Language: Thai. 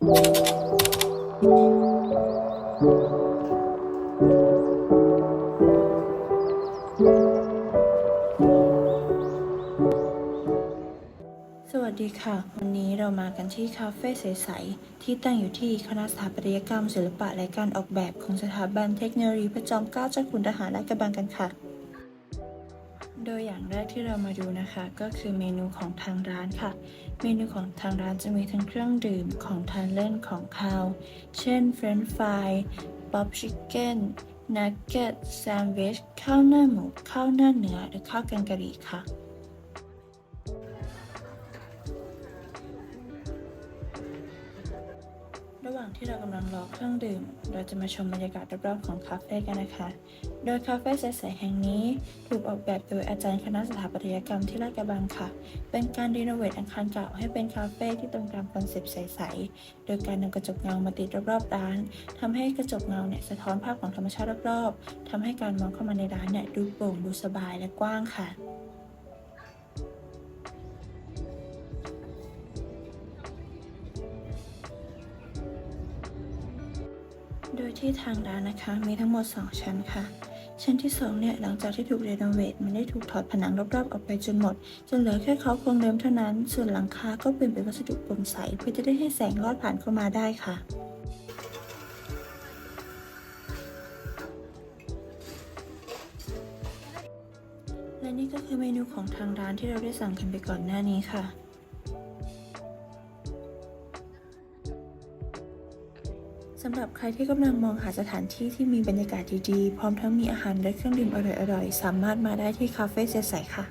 สวัสดีค่ะ วันนี้เรามากันที่คาเฟ่ใสๆที่ตั้งอยู่ที่คณะสถาปัตยกรรมศิลปะและการออกแบบของสถาบันเทคโนโลยีพระจอมเกล้าเจ้าคุณทหารและกระบังกันค่ะ โดยอย่างแรกที่เรามาดูนะคะ ก็คือเมนูของทางร้านค่ะ เมนูของทางร้านจะมีทั้งเครื่องดื่มของทานเล่นของคาว เช่นเฟรนช์ฟรายป๊อปชิคเก้นนักเก็ตแซนด์วิชข้าวหน้าหมูข้าวหน้าเนื้อหรือข้าวแกงกะหรี่ค่ะ ระหว่างที่เรากำลังรอเครื่องดื่ม เราจะมาชมบรรยากาศรอบๆของคาเฟ่กันนะคะ โดยคาเฟ่ใสๆแห่งนี้ ถูกออกแบบโดยอาจารย์คณะสถาปัตยกรรมที่ลาดกระบังค่ะ เป็นการรีโนเวทอาคารเก่าให้เป็นคาเฟ่ที่ตรงตามคอนเซปต์ใสๆ โดยการนำกระจกเงามาติดรอบๆร้านทำให้กระจกเงาเนี่ยสะท้อนภาพของธรรมชาติรอบๆทำให้การมองเข้ามาในร้านเนี่ยดูโปร่งดูสบายและกว้างค่ะ โดยที่ทางร้านนะคะมีทั้งหมด 2 ชั้นค่ะ ชั้นที่2เนี่ยหลังจากที่ถูกเรโนเวทมันได้ถูกถอดผนังรอบๆออกไปจนหมด จนเหลือแค่เขาโครงเดิมเท่านั้น ส่วนหลังคาก็เปลี่ยนเป็นวัสดุโปร่งใสเพื่อจะได้ให้แสงลอดผ่านเข้ามาได้ค่ะและนี่ก็คือเมนูของทางร้านที่เราได้สั่งกันไปก่อนหน้านี้ค่ะ สำหรับใครที่กำลังมองหาสถานที่ที่มีบรรยากาศดีๆ พร้อมทั้งมีอาหารและเครื่องดื่มอร่อยๆ สามารถมาได้ที่คาเฟ่ใสค่ะ